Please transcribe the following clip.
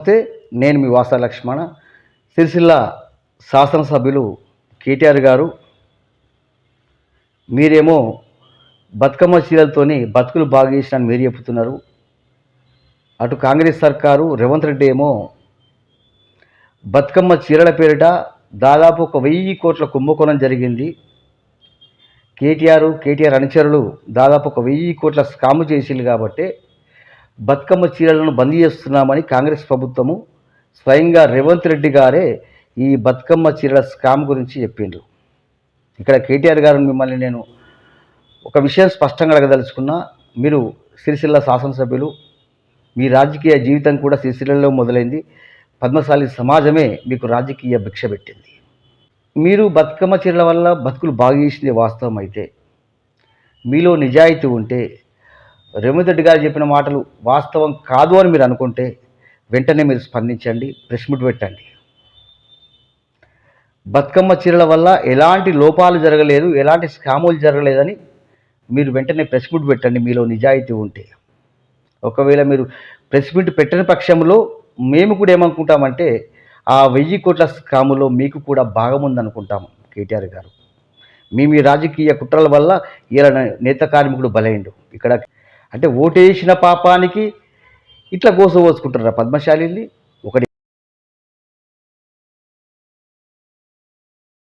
నమస్తే నేను మీ వాస లక్ష్మణ. సిరిసిల్ల శాసనసభ్యులు కేటీఆర్ గారు. మీరేమో బతుకమ్మ చీరలతోని బతుకులు బాగా చేసినని మీరు చెప్తున్నారు అటు కాంగ్రెస్ సర్కారు రేవంత్ రెడ్డి ఏమో బతుకమ్మ చీరల పేరిట దాదాపు ఒక వెయ్యి కోట్ల కుంభకోణం జరిగింది. కేటీఆర్ కేటీఆర్ అనుచరులు దాదాపు ఒక వెయ్యి కోట్ల స్కాము చేసిల్లు కాబట్టి బతుకమ్మ చీరలను బంద్ చేస్తున్నామని కాంగ్రెస్ ప్రభుత్వము స్వయంగా రేవంత్ రెడ్డి గారే ఈ బతుకమ్మ చీరల స్కామ్ గురించి చెప్పిండ్రు. ఇక్కడ కేటీఆర్ గారు మిమ్మల్ని నేను ఒక విషయం స్పష్టంగా అడగదలుచుకున్నా. మీరు సిరిసిల్ల శాసనసభ్యులు మీ రాజకీయ జీవితం కూడా సిరిసిల్లలో మొదలైంది. పద్మశాలి సమాజమే మీకు రాజకీయ భిక్ష పెట్టింది. మీరు బతుకమ్మ చీరల వల్ల బతుకులు బాగా చేసింది వాస్తవం అయితే మీలో నిజాయితీ ఉంటే రెడ్డి గారు చెప్పిన మాటలు వాస్తవం కాదు అని మీరు అనుకుంటే వెంటనే మీరు స్పందించండి ప్రెస్ మీట్ పెట్టండి. బతుకమ్మ చీరల వల్ల ఎలాంటి లోపాలు జరగలేదు ఎలాంటి స్కాములు జరగలేదని మీరు వెంటనే ప్రెస్ మీట్ పెట్టండి మీలో నిజాయితీ ఉంటే. ఒకవేళ మీరు ప్రెస్ మీట్ పెట్టని పక్షంలో మేము కూడా ఏమనుకుంటామంటే ఆ వెయ్యి కోట్ల స్కాములో మీకు కూడా భాగముందనుకుంటాము కేటీఆర్ గారు. మీ మీ రాజకీయ కుట్రల వల్ల ఇలా నేత కార్మికుడు బలైండు. ఇక్కడ అంటే ఓటేసిన పాపానికి ఇట్లా గోస పోసుకుంటారా పద్మశాలిని